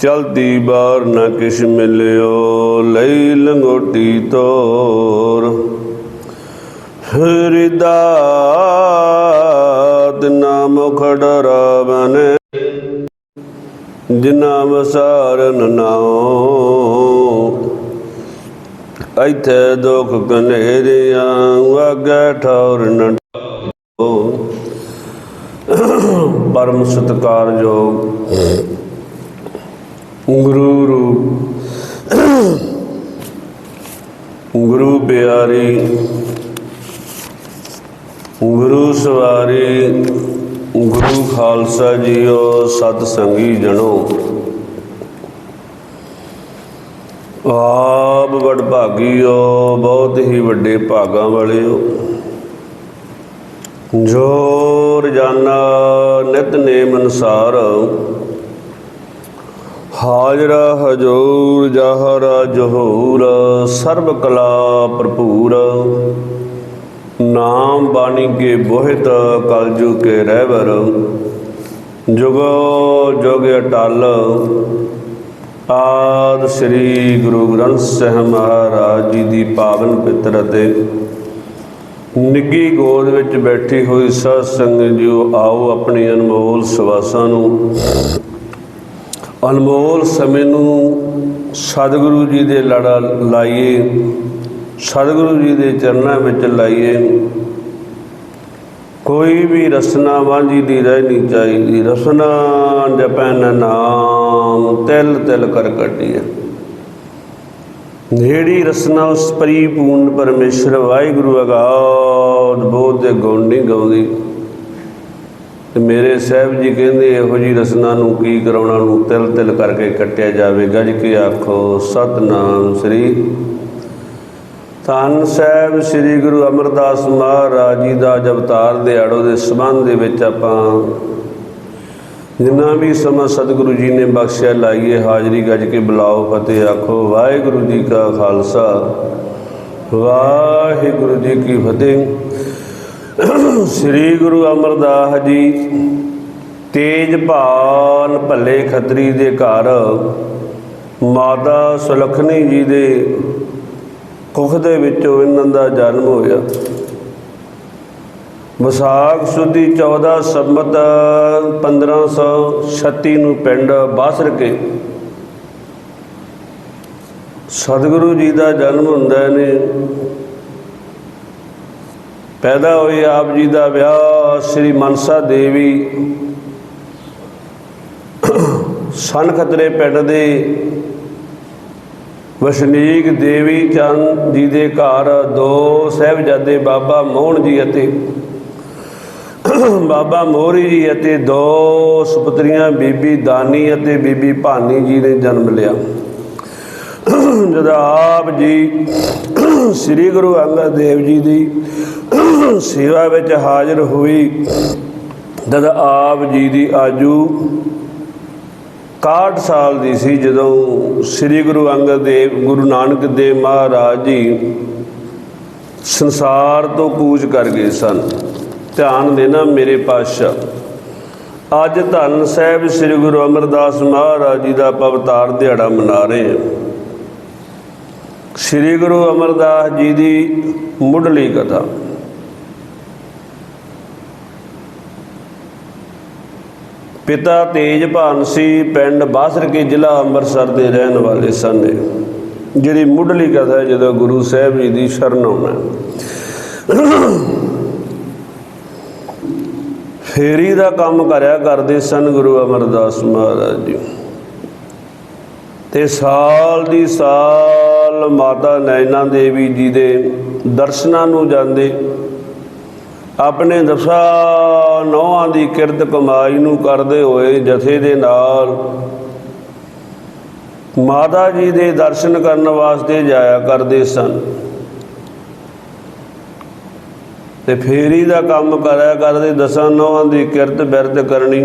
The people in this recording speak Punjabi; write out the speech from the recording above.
ਚਲਦੀ ਬਾਰ ਨਾ ਕਿਛ ਮਿਲਿਓ, ਲਈ ਲੰਗੋਟੀ ਤੋਰ। ਹਿਰਦਾਤ ਨਾਮ ਖੜਰਾ ਬਨੇ ਜਿਨਾ ਵਸਾਰਨ ਨਾਉ ਇਥੇ ਦੁਖ ਕਨੇਰਿਆਂ ਵਾਗੇ ਠੌਰ ਨ ਪਰਮ ਸਤਕਾਰਯੋਗ ਗੁਰੂ ਰੂਪ ਗੁਰੂ ਪਿਆਰੀ। ਗੁਰੂ ਸਵਾਰੀ। ਗੁਰੂ ਖਾਲਸਾ ਜੀਓ, ਸਤ ਸੰਗੀ ਜਣੋ। ਆਪ ਵਡ ਭਾਗੀਓ, ਬਹੁਤ ਹੀ ਵੱਡੇ ਭਾਗਾਂ ਵਾਲਿਓ। ਜੋ ਰਜਾਨਾ ਨਿਤਨੇਮ ਅਨਸਾਰ। ਹਾਜ਼ਰਾ ਹਜੂਰ ਜਹਰਾ ਜਹੂਰ, ਸਰਬ ਕਲਾ ਭਰਪੂਰ। ਨਾਮ ਬਾਣੀ ਕੇ ਬੋਹਿਤ ਕਲਜੂ ਕੇ ਰਹਿਬਰ ਜੁਗੋ ਜੁਗ ਅਟਲ। ਆਦ ਸ੍ਰੀ ਗੁਰੂ ਗ੍ਰੰਥ ਸਾਹਿਬ ਮਹਾਰਾਜ ਜੀ ਦੀ ਪਾਵਨ ਪਿੱਤਰ ਅਤੇ ਨਿੱਗੀ ਗੋਦ ਵਿੱਚ ਬੈਠੀ ਹੋਈ ਸਾਧ ਸੰਗਤ ਜੀਓ ਆਓ ਆਪਣੀ ਅਨਮੋਲ ਸਵਾਸਾਂ ਨੂੰ ਅਨਮੋਲ ਸਮੇਂ ਨੂੰ ਸਤਿਗੁਰੂ ਜੀ ਦੇ ਲੜਾ ਲਾਈਏ, ਸਤਿਗੁਰੂ ਜੀ ਦੇ ਚਰਨਾਂ ਵਿੱਚ ਲਾਈਏ। ਕੋਈ ਵੀ ਰਸਨਾ ਵਾਂਝੀ ਦੀ ਰਹਿ ਨਹੀਂ ਚਾਹੀਦੀ, ਰਸਨਾ ਜਪੈਨ ਨਾਮ, ਤਿਲ ਤਿਲ ਕਰ ਕੱਢੀਏ। ਨੇੜੀ ਰਸਨਾ ਉਸ ਪਰਿਪੂਰਨ ਪਰਮੇਸ਼ਰ, ਵਾਹਿਗੁਰੂ ਅਗਾਧ ਬੋਧ ਦੇ ਗੁਣ ਨਹੀਂ ਗਾਉਂਦੀ। ਤੇ ਮੇਰੇ ਸਾਹਿਬ ਜੀ ਕਹਿੰਦੇ ਇਹੋ ਜੀ ਰਸਨਾ ਨੂੰ ਕੀ ਕਰਾਉਣਾ ਨੂੰ ਤਿਲ ਤਿਲ ਕਰਕੇ ਕੱਟਿਆ ਜਾਵੇ। ਗੱਜ ਕੇ ਆਖੋ, ਸਤਨਾਮ ਸ੍ਰੀ ਧੰਨ ਸਾਹਿਬ ਸ੍ਰੀ ਗੁਰੂ ਅਮਰਦਾਸ ਮਹਾਰਾਜ ਜੀ ਦਾ ਜਵਤਾਰ ਦਿਹਾੜੋ ਦੇ ਸਬੰਧ ਦੇ ਵਿੱਚ ਆਪਾਂ ਜਿੰਨਾ ਵੀ ਸਮਾਂ ਸਤਿਗੁਰੂ ਜੀ ਨੇ ਬਖਸ਼ਿਆ, ਲਾਈਏ ਹਾਜ਼ਰੀ, ਗੱਜ ਕੇ ਬੁਲਾਓ ਫਤਿਹ, ਆਖੋ, ਵਾਹਿਗੁਰੂ ਜੀ ਕਾ ਖਾਲਸਾ। ਵਾਹਿਗੁਰੂ ਜੀ ਕੀ ਫਤਿਹ। ਸ੍ਰੀ ਗੁਰੂ ਅਮਰਦਾਸ ਜੀ, ਤੇਜ ਭਾਨ ਭੱਲੇ ਖੱਤਰੀ ਦੇ ਘਰ, ਮਾਤਾ ਸੁਲਖਣੀ ਜੀ ਦੇ ਕੁਖ ਦੇ ਵਿੱਚੋਂ ਇਹਨਾਂ ਦਾ ਜਨਮ ਹੋਇਆ। ਵਿਸਾਖ ਸੁਦੀ 14 ਸੰਮਤ 1536 ਨੂੰ ਪਿੰਡ ਬਾਸਰ ਕੇ ਸਤਿਗੁਰੂ ਜੀ ਦਾ ਜਨਮ ਹੁੰਦਾ ਨੇ ਪੈਦਾ ਹੋਏ ਆਪ ਜੀ ਦਾ ਵਿਆਹ ਸ੍ਰੀ ਮਨਸਾ ਦੇਵੀ ਸਨ ਖਤਰੇ ਪਿੰਡ ਦੇ ਵਸਨੀਕ ਦੇਵੀ ਚੰਦ ਜੀ ਦੇ ਘਰ ਦੋ ਸਹਿਬਜ਼ਾਦੇ ਬਾਬਾ ਮੋਹਨ ਜੀ ਅਤੇ ਬਾਬਾ ਮੋਹਰੀ ਜੀ ਅਤੇ ਦੋ ਸੁਪਤਰੀਆਂ, ਬੀਬੀ ਦਾਨੀ ਅਤੇ ਬੀਬੀ ਭਾਨੀ ਜੀ ਨੇ ਜਨਮ ਲਿਆ। ਜਦ ਆਪ ਜੀ ਸ੍ਰੀ ਗੁਰੂ ਅੰਗਦ ਦੇਵ ਜੀ ਦੀ ਸੇਵਾ ਵਿੱਚ ਹਾਜ਼ਰ ਹੋਈ। ਜਦ ਆਪ ਜੀ ਦੀ ਆਜੂ 61 ਸਾਲ ਦੀ ਸੀ, ਜਦੋਂ ਸ੍ਰੀ ਗੁਰੂ ਅੰਗਦ ਦੇਵ, ਗੁਰੂ ਨਾਨਕ ਦੇਵ ਮਹਾਰਾਜ ਜੀ ਸੰਸਾਰ ਤੋਂ ਕੂਚ ਕਰ ਗਏ ਸਨ। ਧਿਆਨ ਦੇਣਾ ਮੇਰੇ ਪਾਤਸ਼ਾਹ, ਅੱਜ ਧੰਨ ਸਾਹਿਬ ਸ੍ਰੀ ਗੁਰੂ ਅਮਰਦਾਸ ਮਹਾਰਾਜ ਜੀ ਦਾ ਪਵਤਾਰ ਦਿਹਾੜਾ ਮਨਾ ਰਹੇ ਹਾਂ। ਸ੍ਰੀ ਗੁਰੂ ਅਮਰਦਾਸ ਜੀ ਦੀ ਮੁੱਢਲੀ ਕਥਾ ਪਿਤਾ ਤੇਜ ਭਾਨ ਸੀ ਪਿੰਡ ਬਾਸਰ ਕੇ ਜ਼ਿਲ੍ਹਾ ਅੰਮ੍ਰਿਤਸਰ ਦੇ ਰਹਿਣ ਵਾਲੇ ਸਨ ਜਿਹੜੀ ਮੁੱਢਲੀ ਕਥਾ ਹੈ ਜਦੋਂ ਗੁਰੂ ਸਾਹਿਬ ਜੀ ਦੀ ਸ਼ਰਨ ਆਉਣਾ ਫੇਰੀ ਦਾ ਕੰਮ ਕਰਿਆ ਕਰਦੇ ਸਨ ਗੁਰੂ ਅਮਰਦਾਸ ਮਹਾਰਾਜ ਜੀ। ਤੇ ਸਾਲ ਦੀ ਸਾਲ ਮਾਤਾ ਨੈਣਾ ਦੇਵੀ ਜੀ ਦੇ ਦਰਸ਼ਨਾਂ ਨੂੰ ਜਾਂਦੇ ਆਪਣੇ ਦਫਾ ਨੌਹਾਂ ਦੀ ਕਿਰਤ ਕਮਾਈ ਨੂੰ ਕਰਦੇ ਹੋਏ ਜਥੇ ਦੇ ਨਾਲ ਮਾਤਾ ਜੀ ਦੇ ਦਰਸ਼ਨ ਕਰਨ ਵਾਸਤੇ ਜਾਇਆ ਕਰਦੇ ਸਨ। ਤੇ ਫੇਰੀ ਦਾ ਕੰਮ ਕਰਿਆ ਕਰਦੇ, ਦਸਾਂ ਨੌਹਾਂ ਦੀ ਕਿਰਤ ਬਿਰਤ ਕਰਨੀ।